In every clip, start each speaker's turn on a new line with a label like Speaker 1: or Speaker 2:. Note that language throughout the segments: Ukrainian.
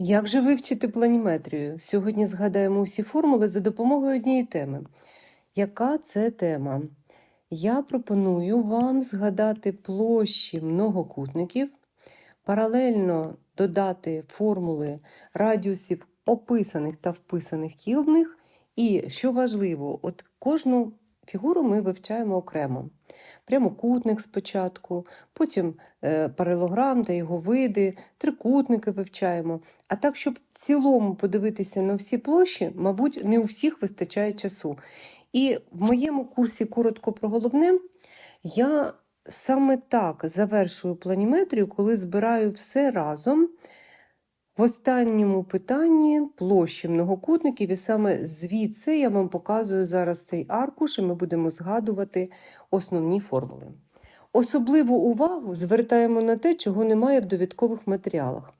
Speaker 1: Як же вивчити планіметрію? Сьогодні згадаємо усі формули за допомогою однієї теми. Яка це тема? Я пропоную вам згадати площі многокутників, паралельно додати формули радіусів описаних та вписаних кіл в них. І що важливо, от кожну фігуру ми вивчаємо окремо. Прямокутник спочатку, потім е, паралограм та його види, трикутники вивчаємо. А так, щоб в цілому подивитися на всі площі, мабуть, не у всіх вистачає часу. І в моєму курсі коротко про головне, я саме так завершую планіметрію, коли збираю все разом. В останньому питанні площі многокутників, і саме звідси я вам показую зараз цей аркуш, і ми будемо згадувати основні формули. Особливу увагу звертаємо на те, чого немає в довідкових матеріалах.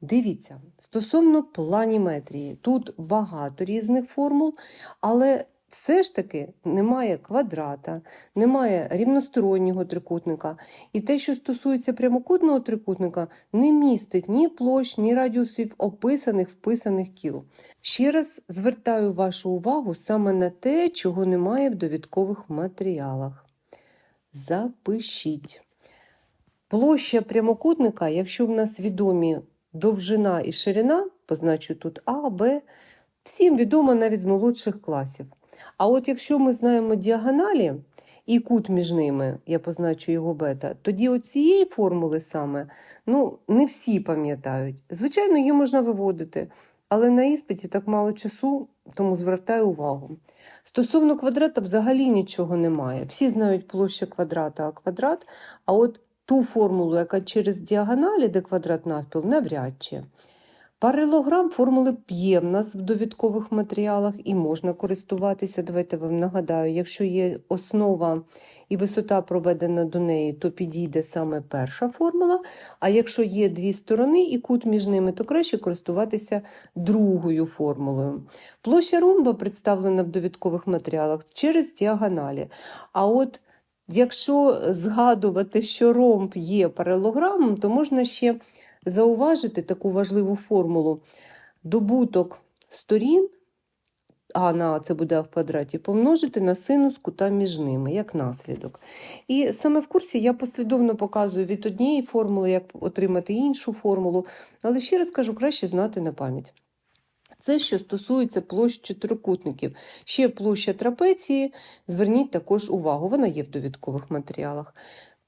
Speaker 1: Дивіться, стосовно планіметрії, тут багато різних формул, але все ж таки немає квадрата, немає рівностороннього трикутника. І те, що стосується прямокутного трикутника, не містить ні площ, ні радіусів описаних, вписаних кіл. Ще раз звертаю вашу увагу саме на те, чого немає в довідкових матеріалах. Запишіть. Площа прямокутника, якщо в нас відомі довжина і ширина, позначу тут А, Б, всім відомо навіть з молодших класів. А от якщо ми знаємо діагоналі і кут між ними, я позначу його бета, тоді оцієї формули саме ну, не всі пам'ятають. Звичайно, її можна виводити, але на іспиті так мало часу, тому звертаю увагу. Стосовно квадрата, взагалі нічого немає. Всі знають площа квадрата, а квадрат, а от ту формулу, яка через діагоналі, де квадрат навпіл, навряд чи. Паралелограм формули є в нас в довідкових матеріалах і можна користуватися. Давайте вам нагадаю, якщо є основа і висота проведена до неї, то підійде саме перша формула. А якщо є дві сторони і кут між ними, то краще користуватися другою формулою. Площа ромба представлена в довідкових матеріалах через діагоналі. А от якщо згадувати, що ромб є паралелограмом, то можна ще зауважити таку важливу формулу. Добуток сторін, а на це буде в квадраті, помножити на синус кута між ними, як наслідок. І саме в курсі я послідовно показую від однієї формули, як отримати іншу формулу, але ще раз кажу, краще знати на пам'ять. Це, що стосується площ чотирикутників. Ще площа трапеції, зверніть також увагу, вона є в довідкових матеріалах.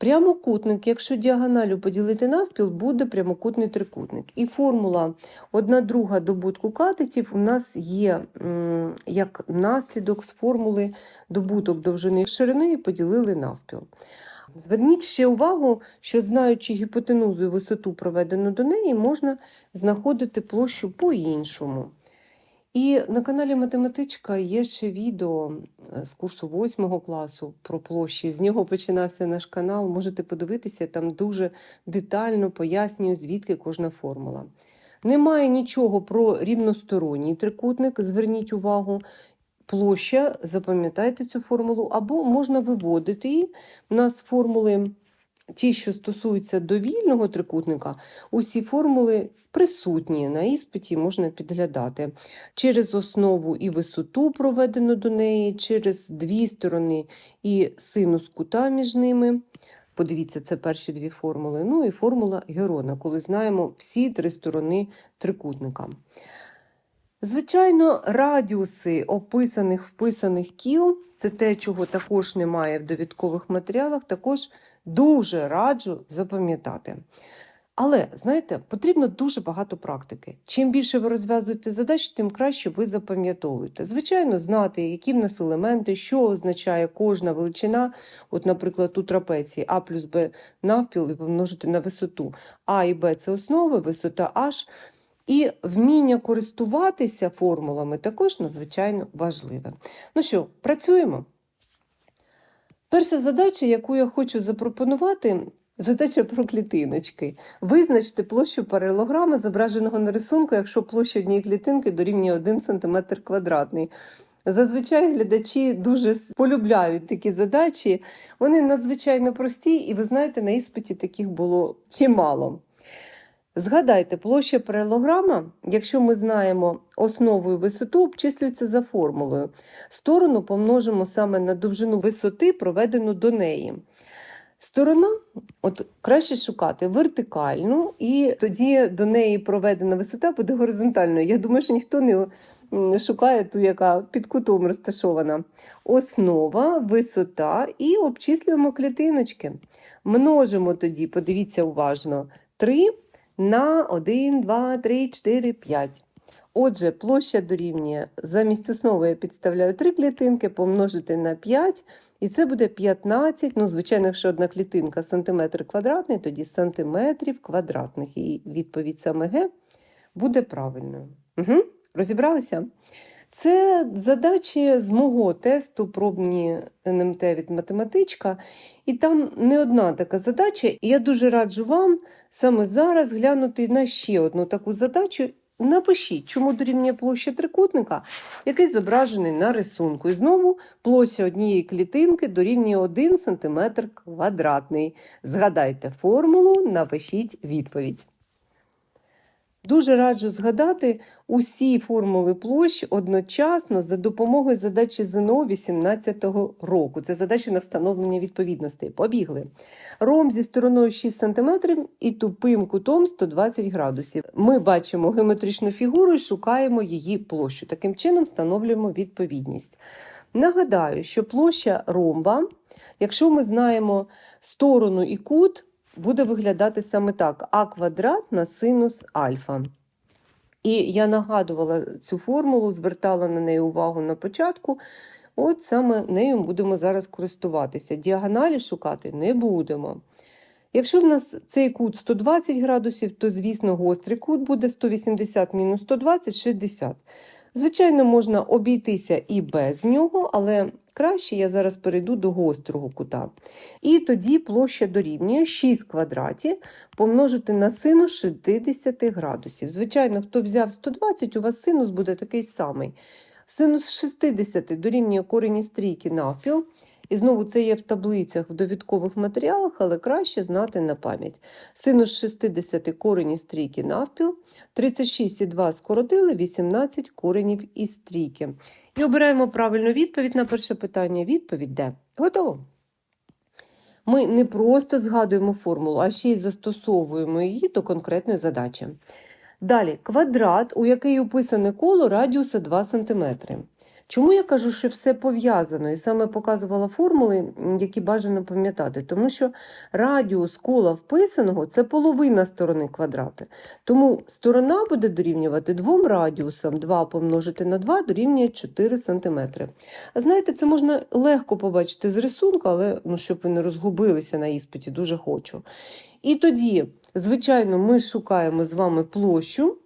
Speaker 1: Прямокутник, якщо діагоналю поділити навпіл, буде прямокутний трикутник. І формула одна друга добутку катетів у нас є як наслідок з формули добуток довжини ширини і поділили навпіл. Зверніть ще увагу, що знаючи гіпотенузу і висоту, проведену до неї, можна знаходити площу по-іншому. І на каналі Математичка є ще відео е, з курсу 8 класу про площі. З нього починався наш канал. Можете подивитися, там дуже детально пояснюю, звідки кожна формула. Немає нічого про рівносторонній трикутник, зверніть увагу. Площа, запам'ятайте цю формулу, або можна виводити її. У нас формули, ті, що стосуються довільного трикутника, усі формули присутні на іспиті, можна підглядати через основу і висоту, проведену до неї, через дві сторони і синус кута між ними. Подивіться, це перші дві формули. Ну і формула Герона, коли знаємо всі три сторони трикутника. Звичайно, радіуси описаних вписаних кіл це те, чого також немає в довідкових матеріалах, також дуже раджу запам'ятати. Але, знаєте, потрібно дуже багато практики. Чим більше ви розв'язуєте задач, тим краще ви запам'ятовуєте. Звичайно, знати, які в нас елементи, що означає кожна величина, от, наприклад, у трапеції А плюс Б навпіл і помножити на висоту. А і Б це основи, висота H. І вміння користуватися формулами також надзвичайно важливе. Ну що, працюємо? Перша задача, яку я хочу запропонувати, задача про клітиночки. Визначте площу паралелограма, зображеного на рисунку, якщо площа однієї клітинки дорівнює 1 см квадратний. Зазвичай глядачі дуже полюбляють такі задачі. Вони надзвичайно прості, і ви знаєте, на іспиті таких було чимало. Згадайте, площа паралограма, якщо ми знаємо основу і висоту, обчислюється за формулою. Сторону помножимо саме на довжину висоти, проведену до неї. Сторона, от краще шукати вертикальну, і тоді до неї проведена висота буде горизонтальною. Я думаю, що ніхто не шукає ту, яка під кутом розташована. Основа, висота і обчислюємо клітиночки. Множимо тоді, подивіться уважно, 3 на 1, 2, 3, 4, 5. Отже, площа дорівнює замість основи я підставляю 3 клітинки, помножити на 5, і це буде 15. Ну, звичайно, якщо одна клітинка сантиметр квадратний, тоді сантиметрів квадратних. І відповідь саме Г буде правильною. Угу. Розібралися? Це задачі з мого тесту пробні НМТ від математичка, і там не одна така задача. І я дуже раджу вам саме зараз глянути на ще одну таку задачу. Напишіть, чому дорівнює площа трикутника, який зображений на рисунку. І знову площа однієї клітинки дорівнює 1 см квадратний. Згадайте формулу, напишіть відповідь. Дуже раджу згадати усі формули площ одночасно за допомогою задачі ЗНО 18 року. Це задача на встановлення відповідностей. Побігли. Ром зі стороною 6 см і тупим кутом 120 градусів. Ми бачимо геометричну фігуру і шукаємо її площу. Таким чином встановлюємо відповідність. Нагадаю, що площа ромба, якщо ми знаємо сторону і кут, буде виглядати саме так: а квадрат на синус альфа. І я нагадувала цю формулу, звертала на неї увагу на початку. От саме нею будемо зараз користуватися. Діагоналі шукати не будемо. Якщо в нас цей кут 120 градусів, то, звісно, гострий кут буде 180 мінус 120 60. Звичайно, можна обійтися і без нього, але краще я зараз перейду до гострого кута. І тоді площа дорівнює 6 квадратів помножити на синус 60 градусів. Звичайно, хто взяв 120, у вас синус буде такий самий. Синус 60 дорівнює корені стрійки навпіл. І знову це є в таблицях в довідкових матеріалах, але краще знати на пам'ять. Синус 60 корені стрійки навпіл, 36,2 скоротили, 18 коренів із стрійки. І обираємо правильну відповідь на перше питання. Відповідь де? Готово. Ми не просто згадуємо формулу, а ще й застосовуємо її до конкретної задачі. Далі квадрат, у який описане коло радіуса 2 см. Чому я кажу, що все пов'язано і саме показувала формули, які бажано пам'ятати? Тому що радіус кола вписаного це половина сторони квадрата. Тому сторона буде дорівнювати двом радіусам, 2 помножити на 2 дорівнює 4 см. Знаєте, це можна легко побачити з рисунку, але ну, щоб ви не розгубилися на іспиті, дуже хочу. І тоді, звичайно, ми шукаємо з вами площу.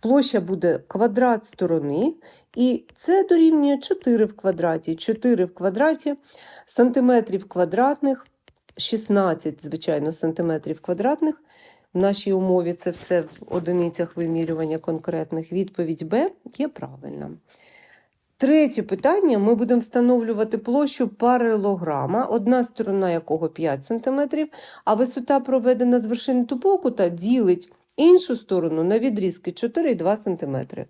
Speaker 1: Площа буде квадрат сторони, і це дорівнює 4 в квадраті. 4 в квадраті сантиметрів квадратних, 16, звичайно, сантиметрів квадратних. В нашій умові це все в одиницях вимірювання конкретних. Відповідь Б є правильна. Третє питання: ми будемо встановлювати площу паралелограма, одна сторона якого 5 см, а висота, проведена з вершини тупого кута, ділить іншу сторону на відрізки 4,2 см.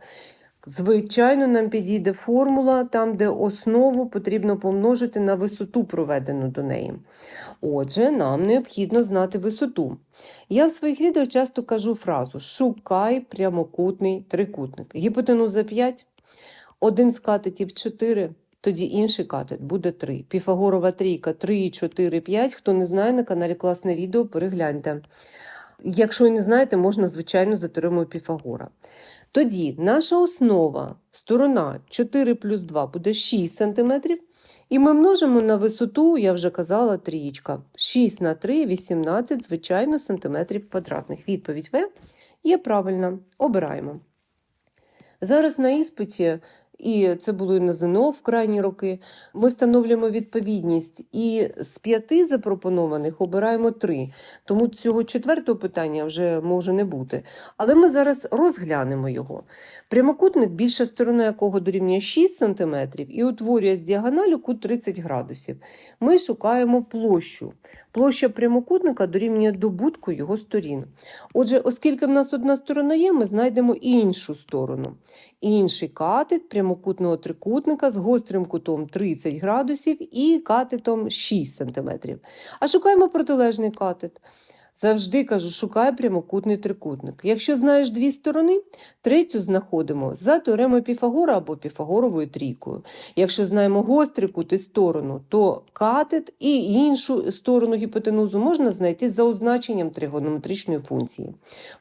Speaker 1: Звичайно, нам підійде формула, там, де основу потрібно помножити на висоту, проведену до неї. Отже, нам необхідно знати висоту. Я в своїх відео часто кажу фразу: шукай прямокутний трикутник. Гіпотенуза 5, один з катетів 4, тоді інший катет буде 3. Піфагорова трійка 3, 4, 5. Хто не знає, на каналі класне відео, перегляньте. Якщо не знаєте, можна, звичайно, за теоремою Піфагора. Тоді наша основа, сторона 4 плюс 2 буде 6 см. І ми множимо на висоту, я вже казала, трієчка. 6 на 3 18, звичайно, сантиметрів квадратних. Відповідь В є правильна. Обираємо. Зараз на іспиті, і це було і на ЗНО в крайні роки, ми встановлюємо відповідність і з п'яти запропонованих обираємо три. Тому цього четвертого питання вже може не бути. Але ми зараз розглянемо його. Прямокутник, більша сторона якого дорівнює 6 см і утворює з діагоналю кут 30 градусів. Ми шукаємо площу. Площа прямокутника дорівнює добутку його сторін. Отже, оскільки в нас одна сторона є, ми знайдемо іншу сторону. Інший катет прямокутного трикутника з гострим кутом 30 градусів і катетом 6 см. А шукаємо протилежний катет. Завжди кажу, шукай прямокутний трикутник. Якщо знаєш дві сторони, третю знаходимо за теоремою Піфагора або Піфагоровою трійкою. Якщо знаємо гострий кут і сторону, то катет і іншу сторону гіпотенузу можна знайти за означенням тригонометричної функції.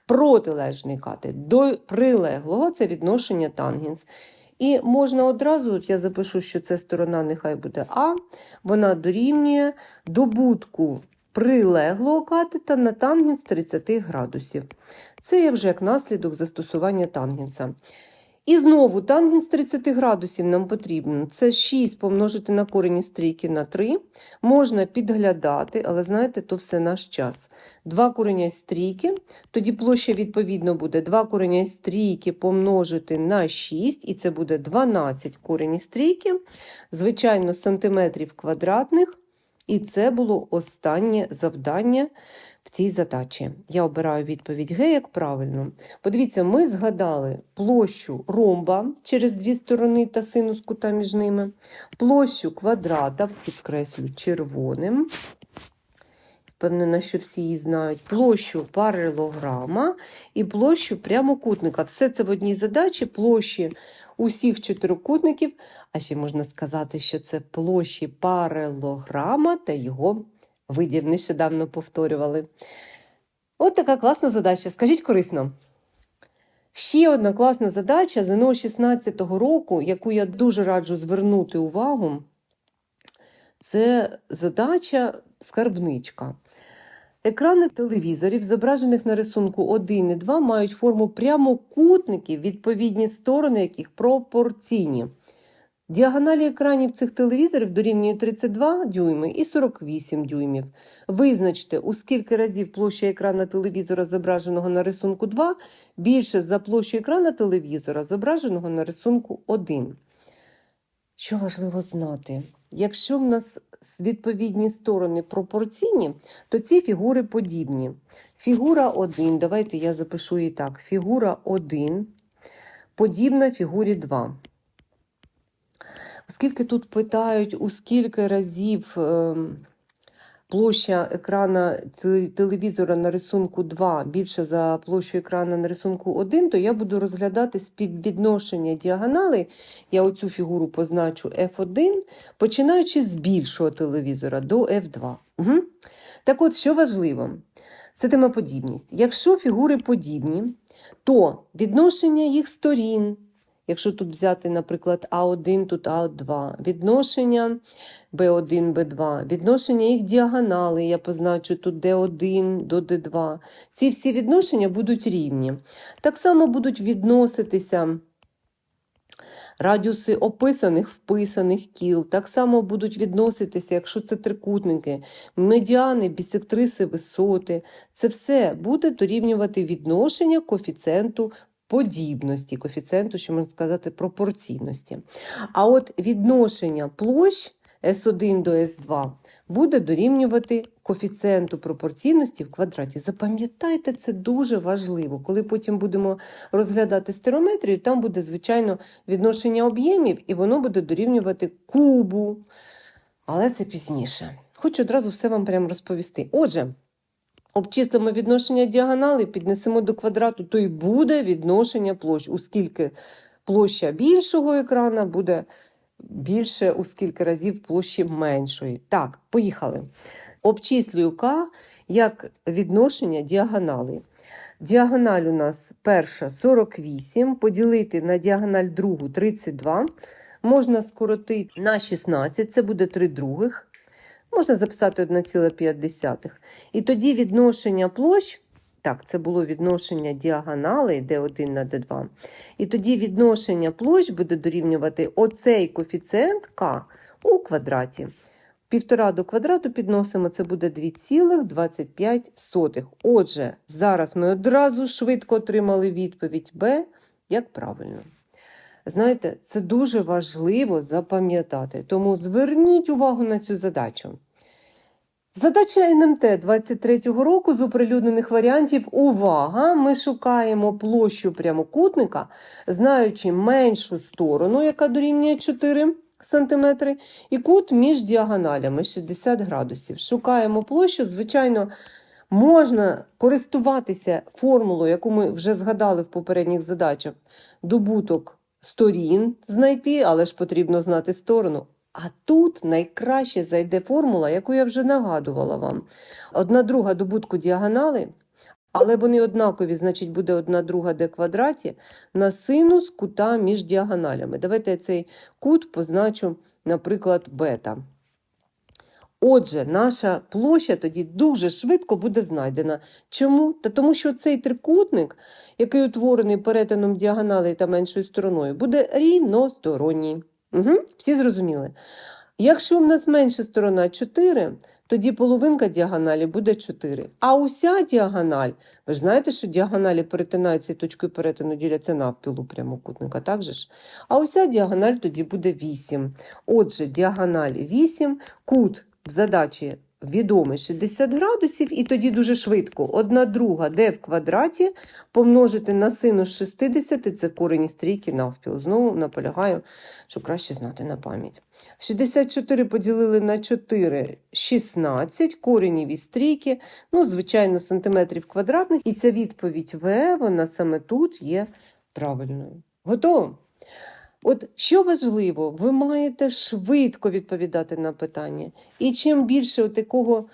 Speaker 1: Протилежний катет до прилеглого це відношення тангенс. І можна одразу, от я запишу, що це сторона, нехай буде А, вона дорівнює добутку прилеглого катета на тангенс 30 градусів. Це є вже як наслідок застосування тангенса. І знову тангенс 30 градусів нам потрібен. Це 6 помножити на корені стрійки на 3. Можна підглядати, але знаєте, то все наш час. 2 корення стрійки, тоді площа відповідно буде 2 корення стрійки помножити на 6, і це буде 12 корені стрійки, звичайно, сантиметрів квадратних. І це було останнє завдання в цій задачі. Я обираю відповідь Г як правильно. Подивіться, ми згадали площу ромба через дві сторони та синус кута між ними, площу квадрата, підкреслю червоним. Впевнена, що всі її знають, площу паралелограма і площу прямокутника. Все це в одній задачі, площі усіх чотирикутників, а ще можна сказати, що це площі паралелограма та його видів нещодавно повторювали. От така класна задача. Скажіть корисно. Ще одна класна задача ЗНО 16-го року, яку я дуже раджу звернути увагу, це задача скарбничка. Екрани телевізорів, зображених на рисунку 1 і 2, мають форму прямокутників, відповідні сторони яких пропорційні. Діагоналі екранів цих телевізорів дорівнює 32 дюйми і 48 дюймів. Визначте, у скільки разів площа екрана телевізора, зображеного на рисунку 2, більше за площу екрана телевізора, зображеного на рисунку 1. Що важливо знати? Якщо в нас відповідні сторони пропорційні, то ці фігури подібні. Фігура 1, давайте я запишу її так. Фігура 1 подібна фігурі 2. Оскільки тут питають, у скільки разів е, площа екрана телевізора на рисунку 2 більше за площу екрана на рисунку 1, то я буду розглядати співвідношення діагоналей. Я оцю фігуру позначу F1, починаючи з більшого телевізора до F2. Угу. Так от, що важливо, це темоподібність. Якщо фігури подібні, то відношення їх сторін. Якщо тут взяти, наприклад, А1, тут А2, відношення Б1, Б2, відношення їх діагонали, я позначу тут Д1 до Д2. Ці всі відношення будуть рівні. Так само будуть відноситися. Радіуси описаних, вписаних кіл так само будуть відноситися, якщо це трикутники, медіани, бісектриси, висоти. Це все буде дорівнювати відношення коефіцієнту подібності, коефіцієнту, що можна сказати, пропорційності. А от відношення площ S1 до S2 буде дорівнювати коефіцієнту пропорційності в квадраті. Запам'ятайте, це дуже важливо. Коли потім будемо розглядати стерометрію, там буде, звичайно, відношення об'ємів, і воно буде дорівнювати кубу. Але це пізніше. Хочу одразу все вам прямо розповісти. Отже, обчислимо відношення діагонали, піднесемо до квадрату, то й буде відношення площ, оскільки площа більшого екрана буде більше у скільки разів площі меншої. Так, поїхали. Обчислюю К як відношення діагонали. Діагональ у нас перша 48, поділити на діагональ другу 32. Можна скоротити на 16, це буде 3 других. Можна записати 1,5. І тоді відношення площ так, це було відношення діагоналей D1 на D2. І тоді відношення площ буде дорівнювати оцей коефіцієнт К у квадраті. Півтора до квадрату підносимо, це буде 2,25. Отже, зараз ми одразу швидко отримали відповідь Б, як правильно. Знаєте, це дуже важливо запам'ятати, тому зверніть увагу на цю задачу. Задача НМТ 23-го року з оприлюднених варіантів. Увага! Ми шукаємо площу прямокутника, знаючи меншу сторону, яка дорівнює 4 см, і кут між діагоналями 60 градусів. Шукаємо площу, звичайно, можна користуватися формулою, яку ми вже згадали в попередніх задачах, добуток сторін знайти, але ж потрібно знати сторону. А тут найкраще зайде формула, яку я вже нагадувала вам. Одна друга добутку діагонали, але вони однакові, значить, буде одна друга де квадраті на синус кута між діагоналями. Давайте я цей кут позначу, наприклад, бета. Отже, наша площа тоді дуже швидко буде знайдена. Чому? Та тому що цей трикутник, який утворений перетином діагоналей та меншою стороною, буде рівносторонній. Угу, Всі зрозуміли. Якщо в нас менша сторона 4, тоді половинка діагоналі буде 4. А уся діагональ, ви ж знаєте, що діагоналі перетинаються і точкою перетину діляться навпілу прямокутника, так же ж? А уся діагональ тоді буде 8. Отже, діагональ 8, кут в задачі відомий 60 градусів, і тоді дуже швидко. Одна друга d в квадраті помножити на синус 60 це корені стрійки навпіл. Знову наполягаю, що краще знати на пам'ять. 64 поділили на 4 16, коренів і стрійки, ну, звичайно, сантиметрів квадратних. І ця відповідь В, вона саме тут є правильною. Готово? От що важливо, ви маєте швидко відповідати на питання. І чим більше такого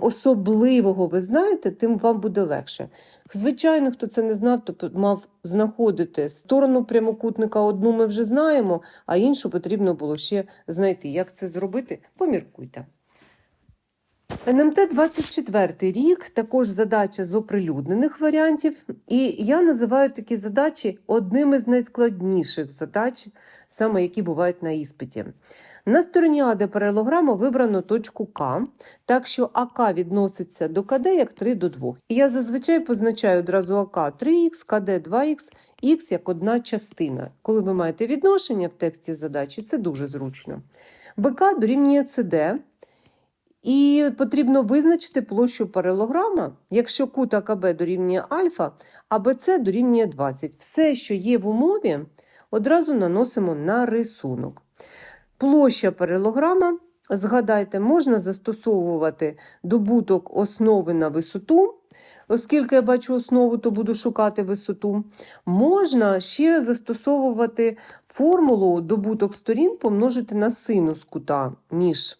Speaker 1: особливого ви знаєте, тим вам буде легше. Звичайно, хто це не знав, то мав знаходити сторону прямокутника. Одну ми вже знаємо, а іншу потрібно було ще знайти. Як це зробити? Поміркуйте. НМТ 24 рік, також задача з оприлюднених варіантів. І я називаю такі задачі одними з найскладніших задач, саме які бувають на іспиті. На стороні А, де паралограма вибрано точку К, так що АК відноситься до КД як 3 до 2. І я зазвичай позначаю одразу АК 3х, КД 2х, х як одна частина. Коли ви маєте відношення в тексті задачі, це дуже зручно. БК дорівнює СД, і потрібно визначити площу паралограма, якщо кут АКБ дорівнює альфа, а БЦ дорівнює 20. Все, що є в умові, одразу наносимо на рисунок. Площа паралограма, згадайте, можна застосовувати добуток основи на висоту. Оскільки я бачу основу, то буду шукати висоту. Можна ще застосовувати формулу добуток сторін помножити на синус кута між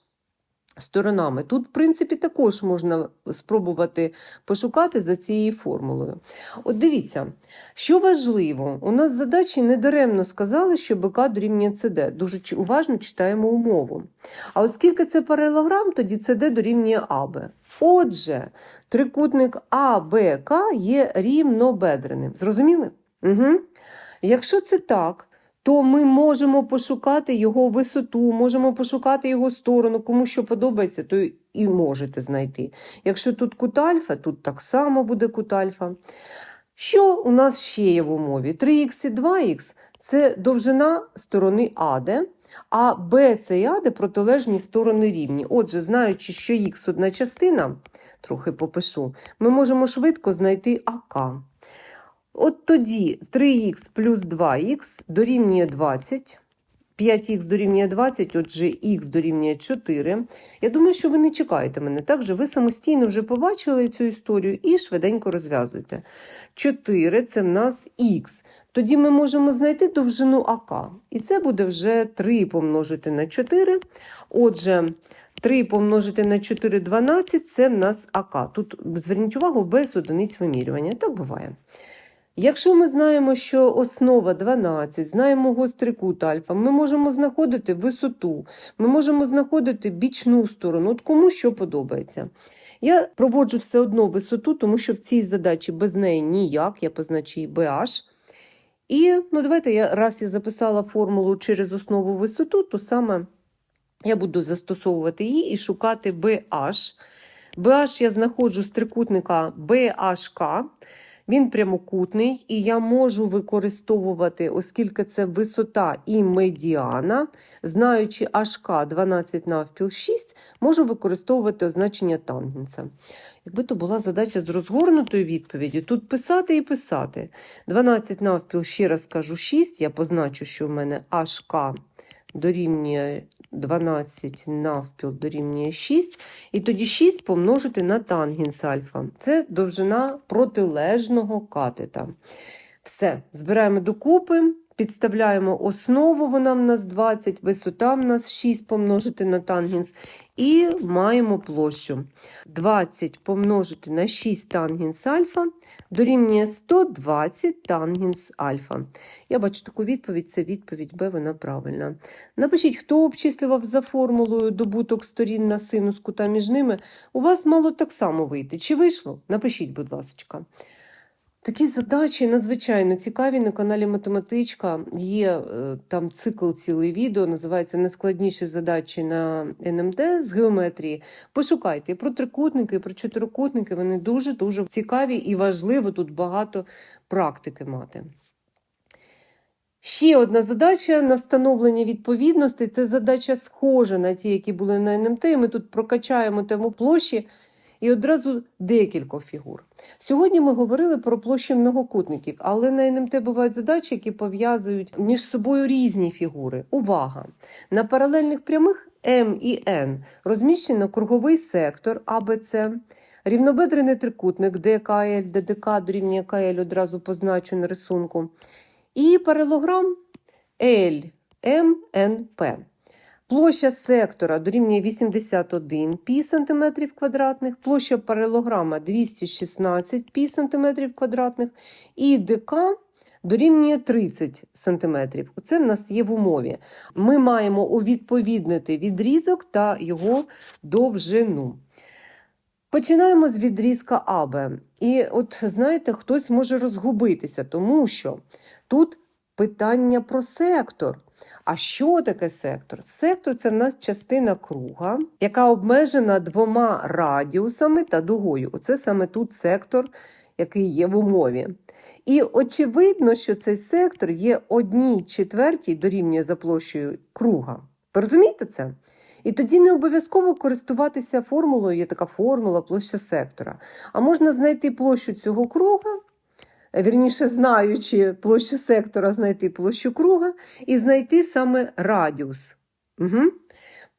Speaker 1: сторонами. Тут, в принципі, також можна спробувати пошукати за цією формулою. От дивіться, що важливо, у нас задачі недаремно сказали, що БК дорівнює СД. Дуже уважно читаємо умову. А оскільки це паралелограм, тоді СД дорівнює АБ. Отже, трикутник АБК є рівнобедреним. Зрозуміли? Угу. Якщо це так, то ми можемо пошукати його висоту, можемо пошукати його сторону, кому що подобається, то і можете знайти. Якщо тут кут альфа, тут так само буде кут альфа. Що у нас ще є в умові? 3х і 2х це довжина сторони АД, а BC і АД протилежні сторони рівні. Отже, знаючи, що х одна частина, трохи попишу, ми можемо швидко знайти АК. От тоді 3х плюс 2х дорівнює 20. 5х дорівнює 20, отже, х дорівнює 4. Я думаю, що ви не чекаєте мене. Так же ви самостійно вже побачили цю історію і швиденько розв'язуйте. 4 це в нас х. Тоді ми можемо знайти довжину АК. І це буде вже 3 помножити на 4. Отже, 3 помножити на 4 12 це в нас АК. Тут зверніть увагу без одиниць вимірювання. Так буває. Якщо ми знаємо, що основа 12, знаємо гострий кут альфа, ми можемо знаходити висоту, ми можемо знаходити бічну сторону, от кому що подобається. Я проводжу все одно висоту, тому що в цій задачі без неї ніяк, я позначу BH. І ну, давайте я раз я записала формулу через основу висоту, то саме я буду застосовувати її і шукати BH. BH я знаходжу з трикутника BHK. Він прямокутний, і я можу використовувати, оскільки це висота і медіана, знаючи HK 12 навпіл 6, можу використовувати означення тангенса. Якби то була задача з розгорнутою відповіддю, тут писати і писати. 12 навпіл, ще раз кажу, 6, я позначу, що в мене HK дорівнює 12 навпіл дорівнює 6, і тоді 6 помножити на тангенс альфа. Це довжина протилежного катета. Все, збираємо докупи, підставляємо основу, вона в нас 20, висота в нас 6 помножити на тангенс, і маємо площу. 20 помножити на 6 тангенс альфа дорівнює 120 тангенс альфа. Я бачу таку відповідь, це відповідь Б, вона правильна. Напишіть, хто обчислював за формулою добуток сторін на синус кута між ними. У вас мало так само вийти. Чи вийшло? Напишіть, будь ласка. Такі задачі надзвичайно цікаві на каналі Математичка. Є е, там цикл цілий відео, називається Найскладніші задачі на НМД з геометрії. Пошукайте про трикутники, про чотирикутники. Вони дуже-дуже цікаві і важливо тут багато практики мати. Ще одна задача на встановлення відповідності. Це задача схожа на ті, які були на НМТ. І ми тут прокачаємо тему площі і одразу декілька фігур. Сьогодні ми говорили про площі многокутників, але на НМТ бувають задачі, які пов'язують між собою різні фігури. Увага! На паралельних прямих М і Н розміщено круговий сектор АБЦ. Рівнобедрений трикутник ДКЛ, ДДК дорівнює КЛ одразу позначу на рисунку. І паралограм ЛМНП. Площа сектора дорівнює 81 пі сантиметрів квадратних, площа паралограма 216 пі сантиметрів квадратних, і ДК дорівнює 30 сантиметрів. Оце в нас є в умові. Ми маємо увідповіднити відрізок та його довжину. Починаємо з відрізка АБ. І от знаєте, хтось може розгубитися, тому що тут питання про сектор. А що таке сектор? Сектор це в нас частина круга, яка обмежена двома радіусами та дугою. Оце саме тут сектор, який є в умові. І очевидно, що цей сектор є одній четвертій дорівнює за площею круга. Ви розумієте це? І тоді не обов'язково користуватися формулою, є така формула площа сектора. А можна знайти площу цього круга, вірніше, знаючи площу сектора, знайти площу круга і знайти саме радіус. Угу.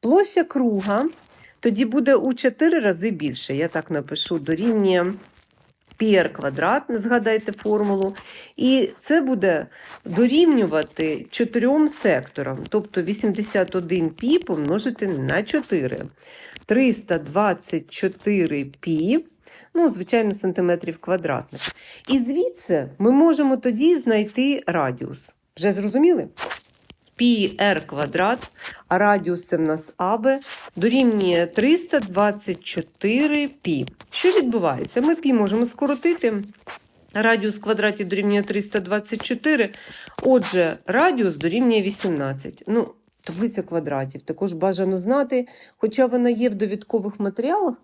Speaker 1: Площа круга тоді буде у 4 рази більше. Я так напишу дорівнює πr квадрат, згадайте формулу. І це буде дорівнювати 4 секторам, тобто 81 пі помножити на 4. 324 пі, ну, звичайно, сантиметрів квадратних. І звідси ми можемо тоді знайти радіус. Вже зрозуміли? πr квадрат, а радіус це в нас АБ, дорівнює 324 пі. Що відбувається? Ми пі можемо скоротити. Радіус в квадраті дорівнює 324. Отже, радіус дорівнює 18. Ну, таблиця квадратів також бажано знати, хоча вона є в довідкових матеріалах,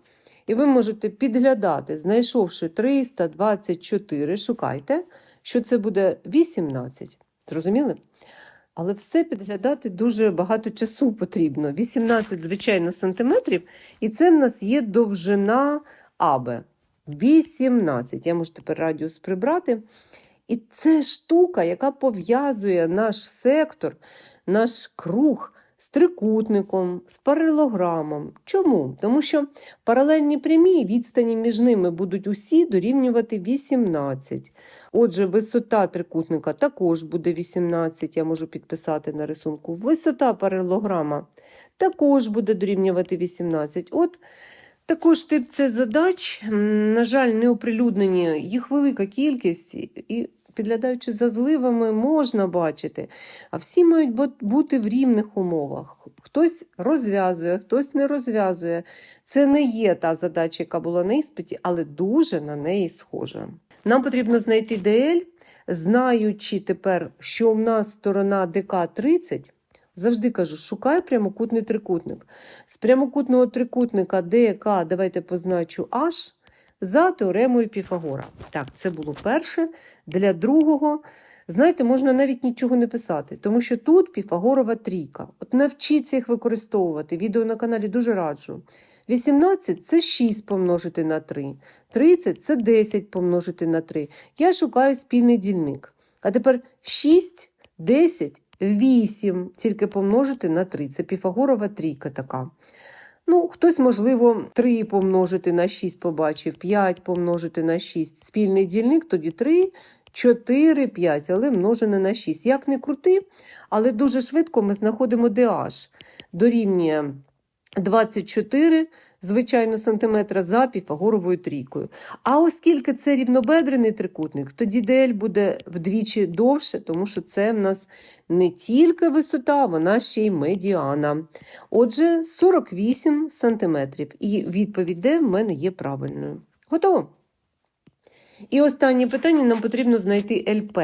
Speaker 1: і ви можете підглядати, знайшовши 324, шукайте, що це буде 18. Зрозуміли? Але все підглядати дуже багато часу потрібно. 18, звичайно, сантиметрів, і це в нас є довжина АБ. 18. Я можу тепер радіус прибрати. І це штука, яка пов'язує наш сектор, наш круг з трикутником, з паралелограмом. Чому? Тому що паралельні прямі відстані між ними будуть усі дорівнювати 18. Отже, висота трикутника також буде 18, я можу підписати на рисунку. Висота паралелограма також буде дорівнювати 18. От також тип це задач, на жаль, не оприлюднені, їх велика кількість, і підглядаючи за зливами, можна бачити. А всі мають бути в рівних умовах. Хтось розв'язує, хтось не розв'язує. Це не є та задача, яка була на іспиті, але дуже на неї схожа. Нам потрібно знайти ДЛ, знаючи тепер, що в нас сторона ДК 30. Завжди кажу, шукай прямокутний трикутник. З прямокутного трикутника ДК, давайте позначу H, за теоремою Піфагора. Так, це було перше. Для другого, знаєте, можна навіть нічого не писати, тому що тут Піфагорова трійка. От навчіться їх використовувати. Відео на каналі дуже раджу. 18 це 6 помножити на 3. 30 це 10 помножити на 3. Я шукаю спільний дільник. А тепер 6, 10, 8 тільки помножити на 3. Це Піфагорова трійка така. Ну, хтось, можливо, 3 помножити на 6 побачив, 5 помножити на 6. Спільний дільник, тоді 3, 4, 5, але множене на 6. Як не крути, але дуже швидко ми знаходимо DH. Дорівнює 24, звичайно, сантиметра за піфагоровою трійкою. А оскільки це рівнобедрений трикутник, тоді DL буде вдвічі довше, тому що це в нас не тільки висота, вона ще й медіана. Отже, 48 сантиметрів. І відповідь D в мене є правильною. Готово? І останнє питання нам потрібно знайти ЛП.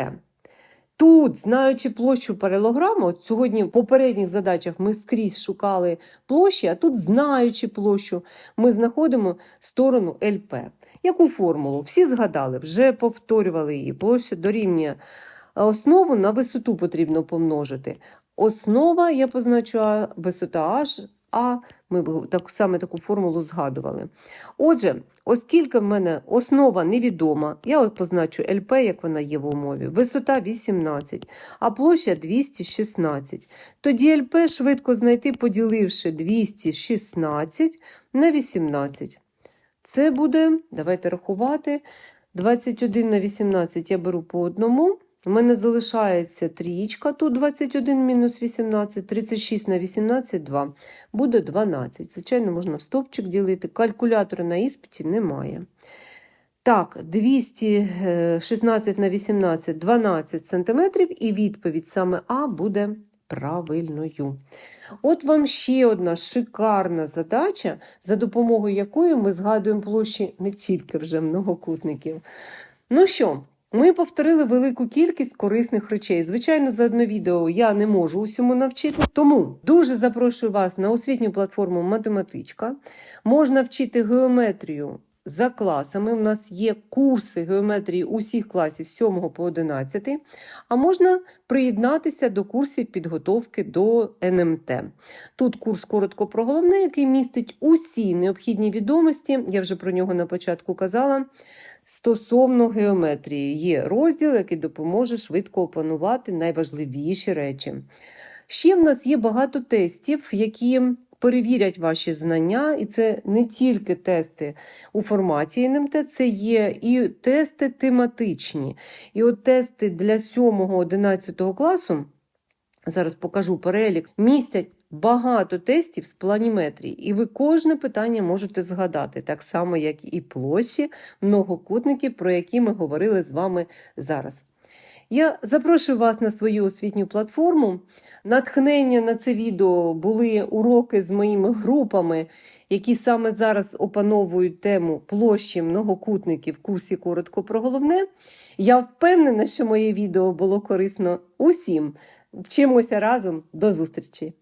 Speaker 1: Тут, знаючи площу паралограму, от сьогодні в попередніх задачах ми скрізь шукали площі, а тут, знаючи площу, ми знаходимо сторону ЛП. Яку формулу? Всі згадали, вже повторювали її. Площа дорівнює основу на висоту потрібно помножити. Основа, я позначу висота H, А, ми б так, саме таку формулу згадували. Отже, оскільки в мене основа невідома, я от позначу ЛП, як вона є в умові, висота 18, а площа 216. Тоді ЛП швидко знайти, поділивши 216 на 18. Це буде, давайте рахувати, 21 на 18 я беру по одному. У мене залишається трієчка, тут 21 мінус 18, 36 на 18, 2. Буде 12. Звичайно, можна в стопчик ділити. Калькулятора на іспиті немає. Так, 216 на 18, 12 сантиметрів, і відповідь саме А буде правильною. От вам ще одна шикарна задача, за допомогою якої ми згадуємо площі не тільки вже многокутників. Ну що, ми повторили велику кількість корисних речей. Звичайно, за одне відео я не можу усьому навчити. Тому дуже запрошую вас на освітню платформу Математичка. Можна вчити геометрію за класами. У нас є курси геометрії усіх класів з 7 по 11, а можна приєднатися до курсів підготовки до НМТ. Тут курс коротко про головне, який містить усі необхідні відомості. Я вже про нього на початку казала. Стосовно геометрії є розділ, який допоможе швидко опанувати найважливіші речі. Ще в нас є багато тестів, які перевірять ваші знання, і це не тільки тести у форматі НМТ, це є і тести тематичні. І от тести для 7-11 класу. Зараз покажу перелік. Містять багато тестів з планіметрії, і ви кожне питання можете згадати, так само, як і площі многокутників, про які ми говорили з вами зараз. Я запрошую вас на свою освітню платформу. Натхнення на це відео були уроки з моїми групами, які саме зараз опановують тему площі многокутників в курсі коротко про головне. Я впевнена, що моє відео було корисно усім. Вчимося разом. До зустрічі!